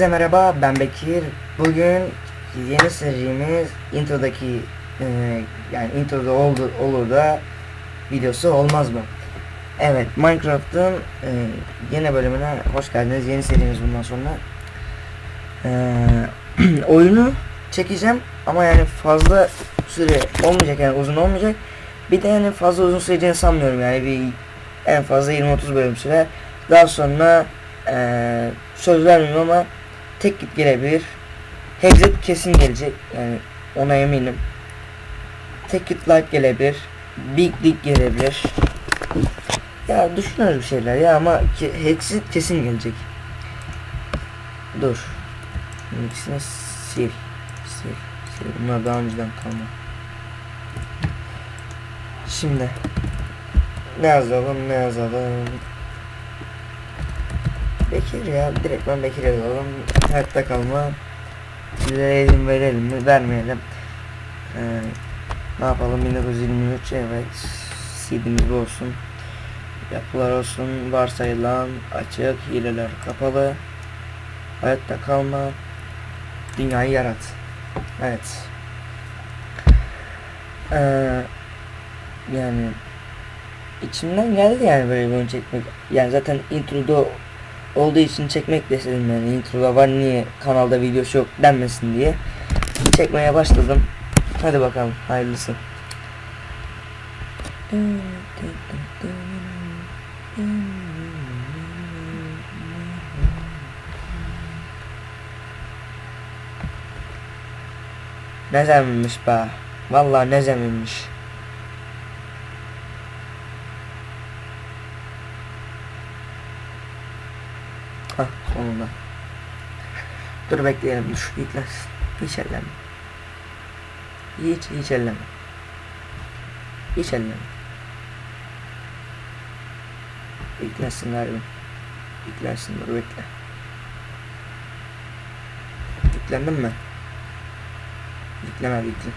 Herkese merhaba ben Bekir. Bugün yeni serimiz introdaki e, yani introda oldu, olur da videosu olmaz mı? Evet Minecraft'ın e, yeni bölümüne hoş geldiniz. Yeni serimiz bundan sonra. E, oyunu çekeceğim ama yani fazla süre olmayacak yani uzun olmayacak. Bir de yani fazla uzun süreceğini sanmıyorum yani bir en fazla 20-30 bölüm sürer. Daha sonra eee söz vermiyorum ama tek git gelebilir. Hexet kesin gelecek yani ona eminim. Tek git like gelebilir. Big Dig gelebilir. Ya düşünürüz bir şeyler ya ama ke Hexet kesin gelecek. Dur. İkisini sil. Sil. Sil. Bunlar daha önceden kalma. Şimdi ne yazalım ne yazalım Bekir ya direkt ben Bekir yazalım hayatta kalma. Verelim verelim mi vermeyelim. Ee, ne yapalım? 1923 evet. CD'miz olsun. Yapılar olsun varsayılan açık hileler kapalı. Hayatta kalma. Dünyayı yarat. Evet. Ee, yani içimden geldi yani böyle bir oyun çekmek. Yani zaten introda olduğu için çekmek de istedim yani introda var niye kanalda videosu yok denmesin diye çekmeye başladım. Hadi bakalım hayırlısı. Ne zeminmiş be. Vallahi ne zeminmiş. Hah sonunda. Dur bekleyelim dur yüklensin. Hiç elleme. Hiç hiç elleme. Hiç elleme. Yüklensin galiba. Yüklensin dur bekle. Yüklendin mi? Yüklemedi yükle.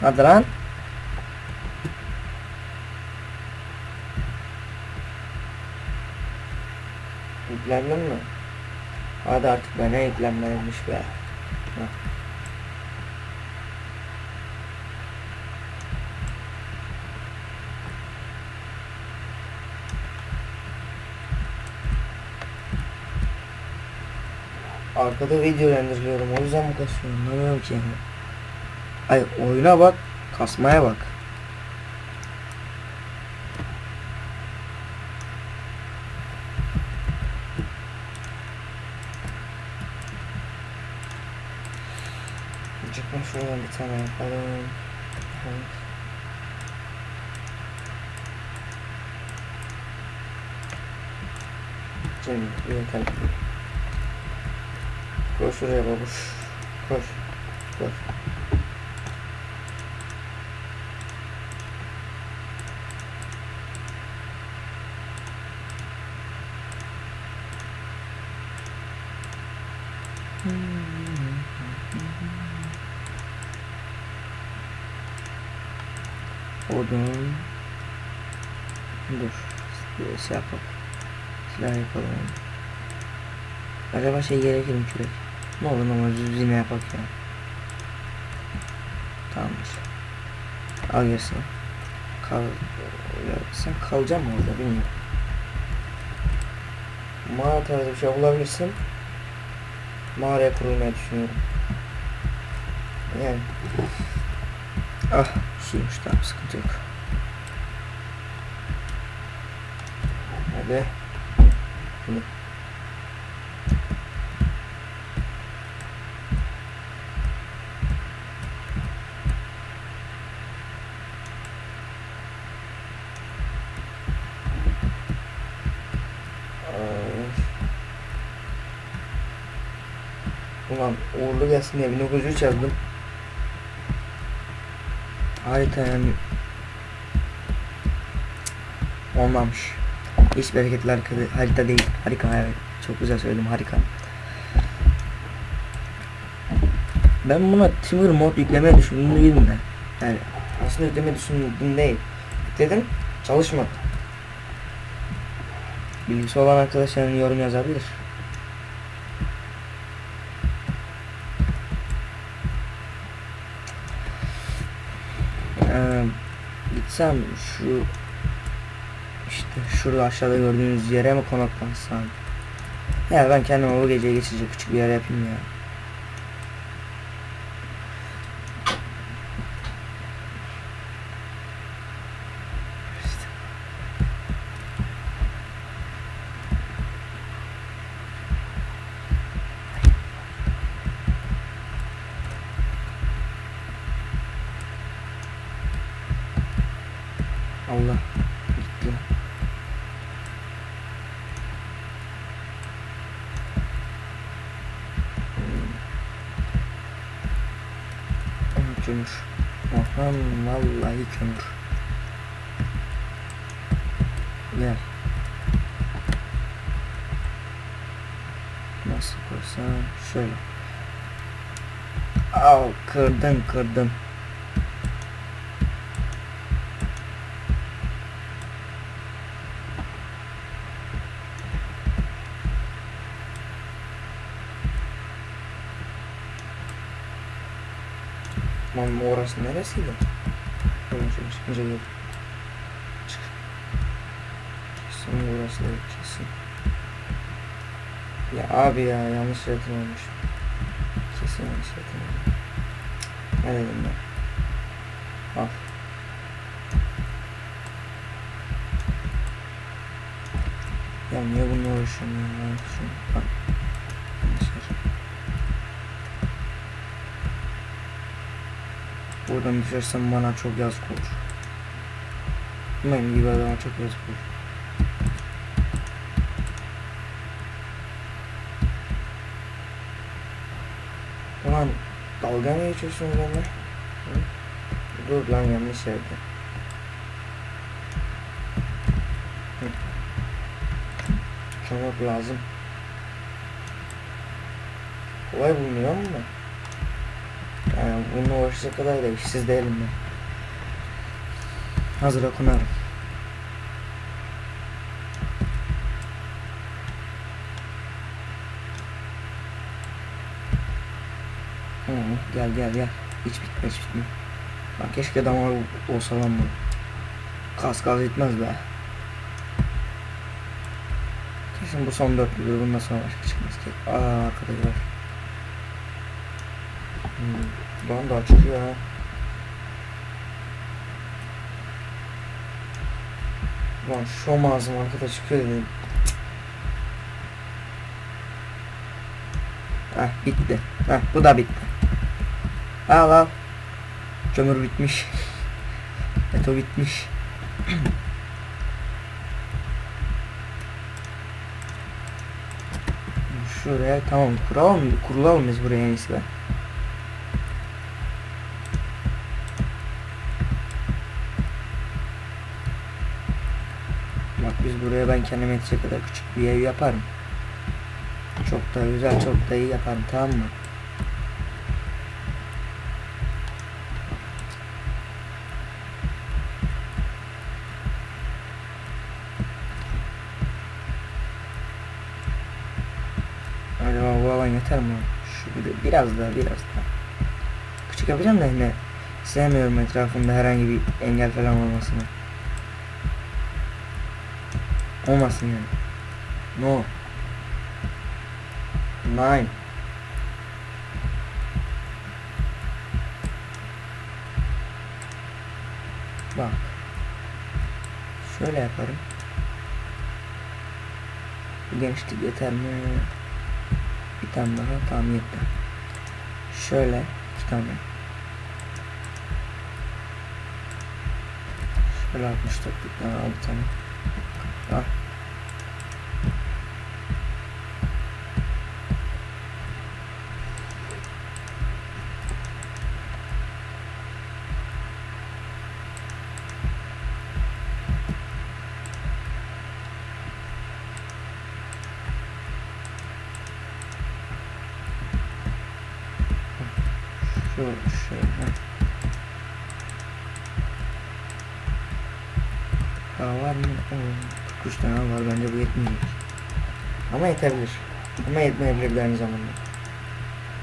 Hadi lan. Yüklendin mi? Hadi artık bana yüklenmemiş be. Arkada video renderiyorum o yüzden mi kasıyor anlamıyorum ki yani. Ay oyuna bak kasmaya bak. Çıkma şuradan bir tane yapalım. Evet. Cem yeter. Koş şuraya babuş. Koş. Koş. Odun. Dur. Şey yapalım. Silah yapalım. Acaba şey gerekir mi kürek? Ne olur ama düz yine yapak ya. Tamamdır. Al gerisini. Kal. Sen kalacak mı orada bilmiyorum. Mağara tarzı bir şey bulabilirsin. Mağaraya kurulmayı düşünüyorum. Yani. Ah şuymuş tamam sıkıntı yok. Hadi. Bunu. Ulan uğurlu gelsin diye 1903 yazdım. Harita yani olmamış. Hiç bereketli harika, harita değil. Harika evet. Çok güzel söyledim harika. Ben buna Timur mod yüklemeye düşündüm de. Yani aslında yüklemeye düşündüm değil. Yükledim çalışmadı. Bilgisi olan arkadaşların yorum yazabilir. Ee, gitsem şu işte şurada aşağıda gördüğünüz yere mi konaklansam? Ya ben kendime bu geceyi geçecek küçük bir yer yapayım ya. İşte. Allah gitti. Hmm, Kömür. Aman vallahi kömür. Gel. Nasıl koysam şöyle. Al kırdın kırdın. Lan orası neresiydi? Şöyle şöyle çıkınca gel. Çık. Kesin orası değil kesin. Ya abi ya yanlış yönetim olmuş. Kesin yanlış yönetim olmuş. Dedim ben? Al. Ya niye bununla uğraşıyorum ya? Şunu... Bak. Yanlış yer. Buradan düşersem bana çok yazık olur. Benim gibi adama çok yazık olur. Ulan dalga mı geçiyorsun benimle? Dur lan yanlış yerde. Çabuk lazım. Kolay bulunuyor mu? Yani bununla uğraşacak kadar da işsiz değilim ben. Hazır okunarım. Hı, gel gel gel. Hiç bitme hiç bitme. Keşke damar olsa lan bu. Kas kas etmez be. Kesin bu son dörtlüdür. Bundan sonra başka çıkmaz ki. Aa arkadaşlar. Hmm, Lan daha çıkıyor ha. Lan şu ağzım arkada çıkıyor dedim. Heh bitti. Heh bu da bitti. Al al. Kömür bitmiş. Beto bitmiş. Şuraya tamam kuralım kurulalım biz buraya en iyisi be. Biz buraya ben kendime yetecek kadar küçük bir ev yaparım. Çok da güzel, çok da iyi yaparım tamam mı? Acaba bu alan yeter mi? Şu biraz daha, biraz daha. Küçük yapacağım da yine sevmiyorum etrafında herhangi bir engel falan olmasını. Olmasın yani. No. Nine. Bak. Şöyle yaparım. Bu genişlik yeter mi? Bir tane daha tamam yeter. Şöyle iki tane. Şöyle 64 bir tane al bir tane. Al. Şöyle şöyle. Daha var mı? Oo. 43 tane var bence bu yetmeyecek. Ama yetebilir. Ama yetmeyebilir de aynı zamanda.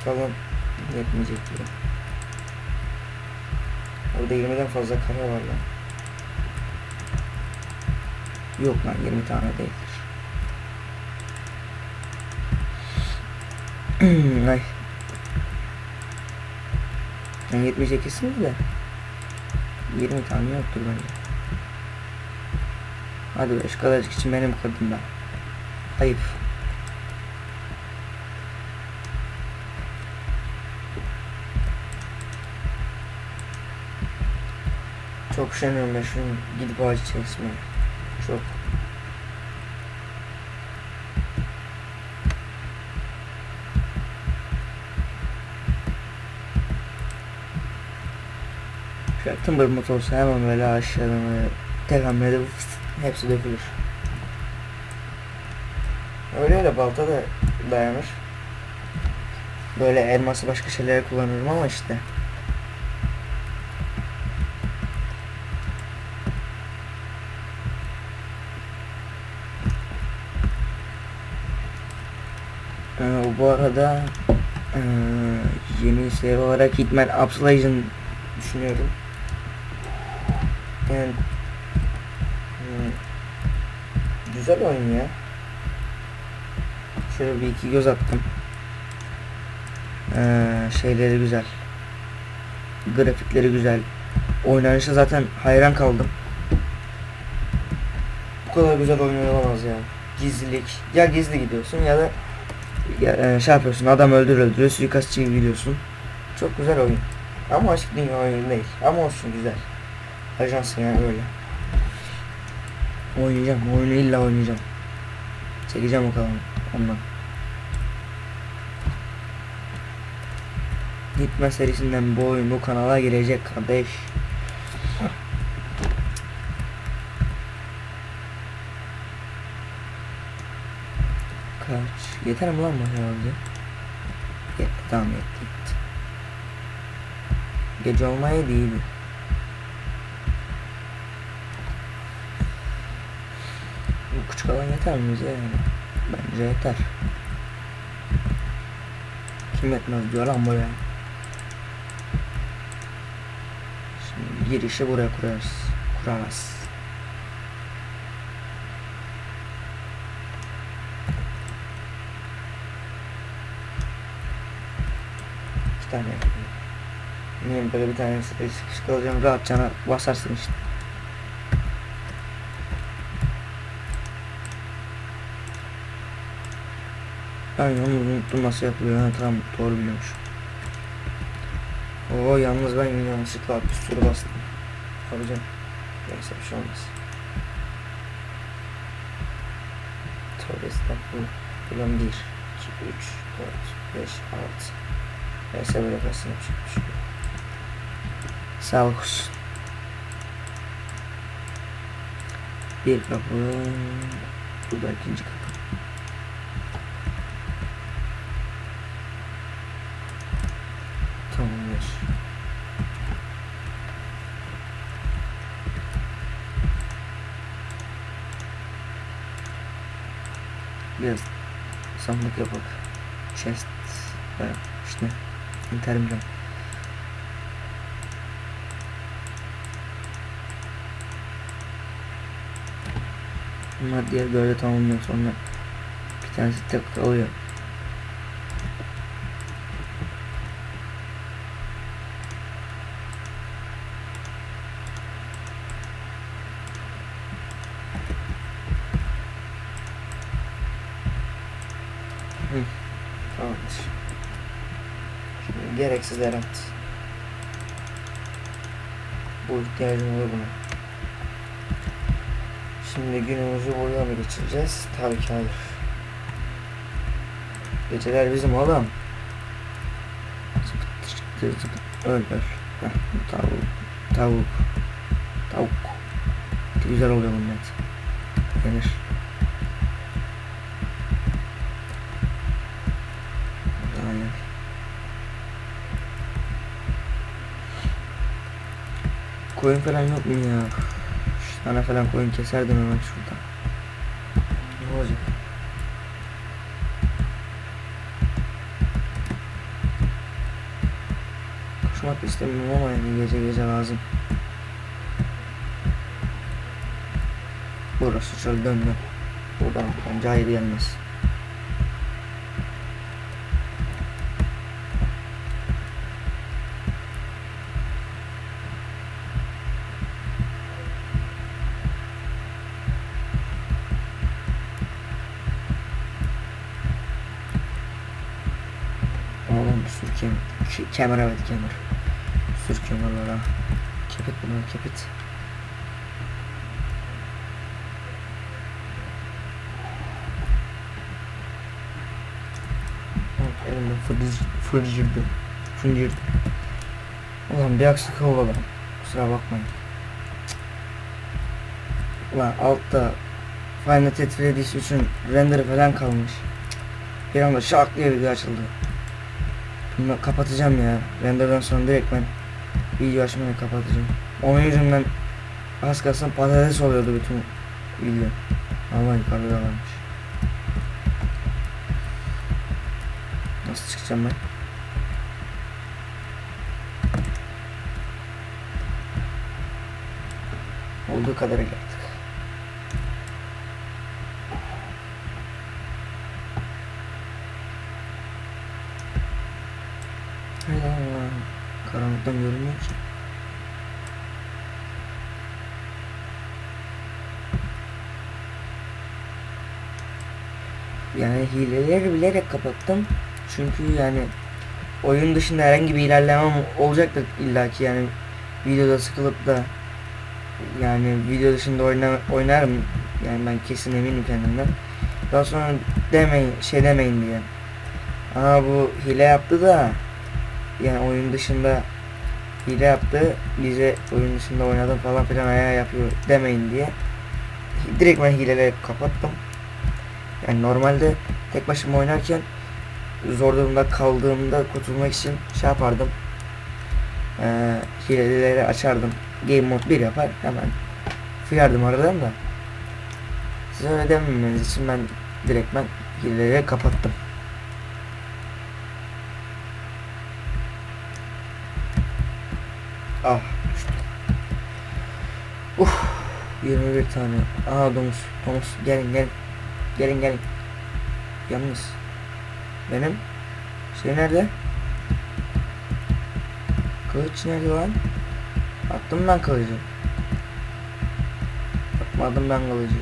Bakalım yetmeyecek gibi. Orada 20'den fazla kare var lan. Yok lan 20 tane değildir. Ay. Yani 78'siniz de 20 tane yoktur bence. Hadi be şu için benim kırdım ben. Ayıp. Çok üşeniyorum ben şunu gidip ağacı kesmeye. Çok. Şu Timbermot olsa hemen böyle böyle tek hamlede hepsi dökülür. Öyle öyle balta da dayanır. Böyle elması başka şeylere kullanırım ama işte. Ee, bu arada ee, yeni seri olarak Hitman Absolution düşünüyorum. Yani hmm, güzel oyun ya. Şöyle bir iki göz attım. Ee, şeyleri güzel. Grafikleri güzel. Oynanışa zaten hayran kaldım. Bu kadar güzel oyun olamaz ya. Gizlilik. Ya gizli gidiyorsun ya da ya, e, şey yapıyorsun adam öldür öldürüyor suikastçı gibi gidiyorsun. Çok güzel oyun. Ama aşk dünya oyunu değil. Ama olsun güzel. Ajansın yani öyle. Oynayacağım. Oyunu illa oynayacağım. Çekeceğim bakalım ondan. Gitme serisinden bu oyun bu kanala girecek kardeş. Kaç? Yeter mi lan bu herhalde? Yetti tamam yetti. Gece olmaya değil. Bu küçük alan yeter mi bize yani? Bence yeter. Kim yetmez diyor lan buraya. Şimdi girişi buraya kurarız. Kurarız. İki tane. Niye böyle bir tane sıkışık alacağım rahatça basarsın işte. Aynen onu unuttum nasıl yapılıyor. Ha, tamam doğru biliyormuş. Oo yalnız ben yanlışlıkla bir sürü bastım. Tabii canım. Neyse bir şey olmaz. Tövbe estağfurullah. Ulan 1, 2, 3, 4, 5, 6. Neyse böyle kalsın yapacak bir şey. Sağlık olsun. Bir kapı. Bu da ikinci kapı. Tamamdır. Biraz sandık yapak. Chest. ve işte intermittent. Bunlar diğer böyle tamamlıyor sonra bir tanesi tek kalıyor. Hı, Tamamdır. Şimdi gereksizler at. Bu ihtiyacım olur buna. Şimdi günümüzü boyuna mı geçireceğiz? Tabii ki hayır. Geceler bizim oğlum. Zıpıt çıktı zıpıt. Öl öl. Tavuk. Tavuk. Tavuk. Güzel oluyor et. Yenir. Aynen. Koyun falan yok mu ya? Üç tane falan koyun keserdim hemen şurada. olacak. Koşmak istemiyorum ama yani gece gece lazım. Burası çöl döndü. Buradan bence hayır gelmez. Sür kemer. Ke kemer evet kemer. Sür kemerlara. Kepit bunu kepit. Elimde fırcır, fırcırdı. Fıncırdı. Ulan bir aksilik oldu. Kusura bakmayın. Ulan altta Final Fantasy 3'ün renderı falan kalmış. Bir anda şak diye video açıldı. Kapatacağım ya. Renderden sonra direkt ben video açmayı kapatacağım. Onun yüzünden az kalsın patates oluyordu bütün video. Ama yukarıda varmış. Nasıl çıkacağım ben? Olduğu kadarıyla artık. Hay Allah. Karanlıktan görünmüyor ki. Yani hileleri bilerek kapattım. Çünkü yani oyun dışında herhangi bir ilerlemem olacaktır illaki yani videoda sıkılıp da yani video dışında oyna, oynarım yani ben kesin eminim kendimden. Daha sonra demeyin şey demeyin diye. Aa bu hile yaptı da yani oyun dışında hile yaptı bize oyun dışında oynadım falan filan ayağı yapıyor demeyin diye. Direkt ben hileleri kapattım. Yani normalde tek başıma oynarken zor durumda kaldığımda kurtulmak için şey yapardım. Ee, hileleri açardım. Game mode 1 yapar hemen fıyardım aradan da. Size öyle dememeniz için ben direkt ben hileleri kapattım Ah. Uf. 21 tane. Aa domuz. Domuz. Gelin gelin. Gelin gelin. Yalnız. Benim. Şey nerede? Kılıç nerede lan? Attım ben kılıcı. Atmadım ben kılıcı.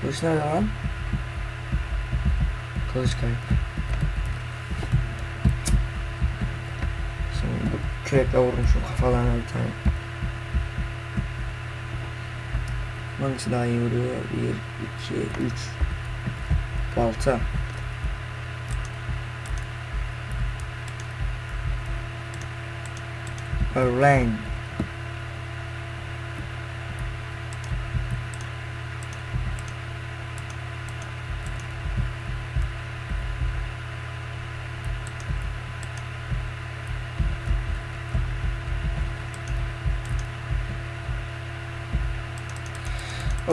Kılıç nerede lan? Kılıç kayıp. Şimdi bu kürekle vurmuşum kafalarına bir tane. Hangisi daha iyi vuruyor? 1, 2, 3 Balta Rain Oy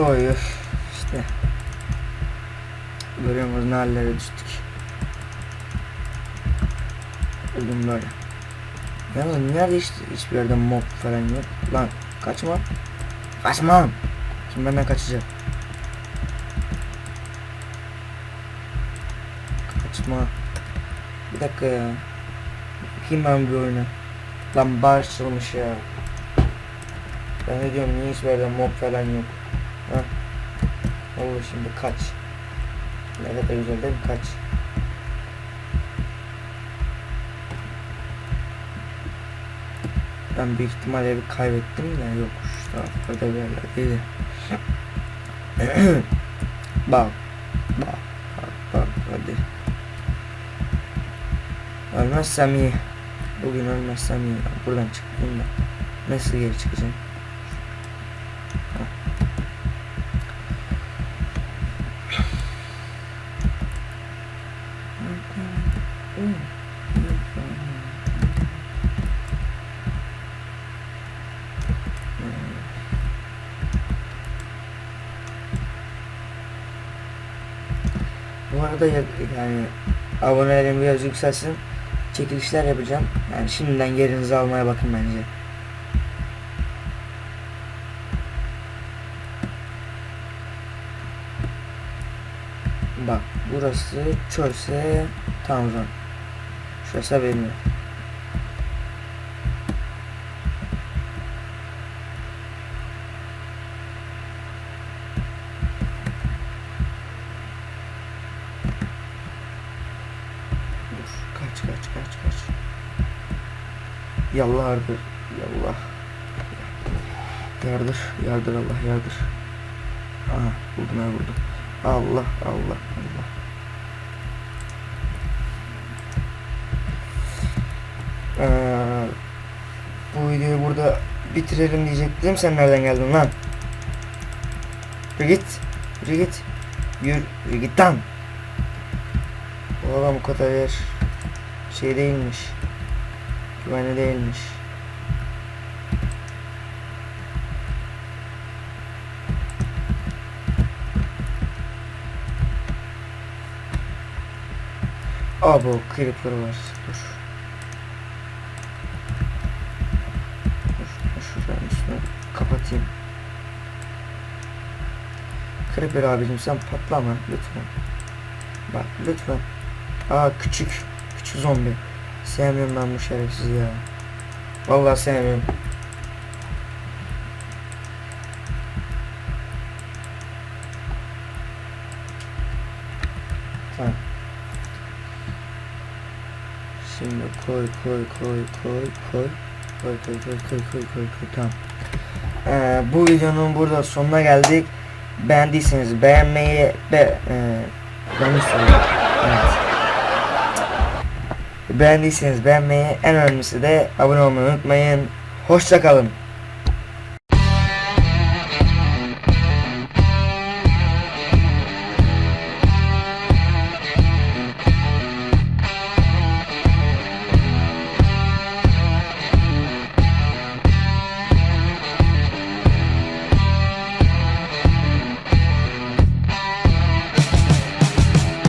oy işte. Görüyor musunuz ne hallere düştük? Öldüm böyle. Yalnız nerede hiç, hiçbir yerde mob falan yok. Lan kaçma. Kaçmam Kim benden kaçacak. Kaçma. Bir dakika ya. Bakayım ben bir oyuna. Lan bar açılmış ya. Ben ne diyorum? Niye hiçbir yerde mob falan yok Ha. Olur şimdi kaç. Ne kadar güzel mi? Kaç. Ben büyük ihtimalle bir kaybettim de yok şu taraflarda bir yerlerdeydi. bak. Bak. Bak bak hadi. Ölmezsem iyi. Bugün ölmezsem iyi. Buradan çıktım da. Nasıl geri çıkacağım? Arada ya- yani abonelerim biraz yükselsin. Çekilişler yapacağım. Yani şimdiden yerinizi almaya bakın bence. Bak burası çölse Tanrı. Şurası benim. Dur kaç kaç kaç kaç. Yallah yardır. Yallah. Yardır. Yardır Allah yardır. Aha buldum ya buldum. Allah Allah Allah. Ee, bu videoyu burada bitirelim diyecektim. Sen nereden geldin lan? Yürü git. Yürü git. Yürü git lan. Bu adam bu kadar yer şey değilmiş. Güvenli değilmiş. Abo creeper var. Dur. Şuranın üstüne kapatayım. Creeper abicim sen patlama lütfen. Bak lütfen. Aa küçük. Küçük zombi. Sevmiyorum ben bu şerefsiz ya. Vallahi sevmiyorum. Tamam. Şimdi koy koy koy koy koy. Koy koy koy koy koy koy koy tamam. Ee, bu videonun burada sonuna geldik. Beğendiyseniz beğenmeyi be, e, ben. Evet. Beğendiyseniz beğenmeyi en önemlisi de abone olmayı unutmayın. Hoşçakalın.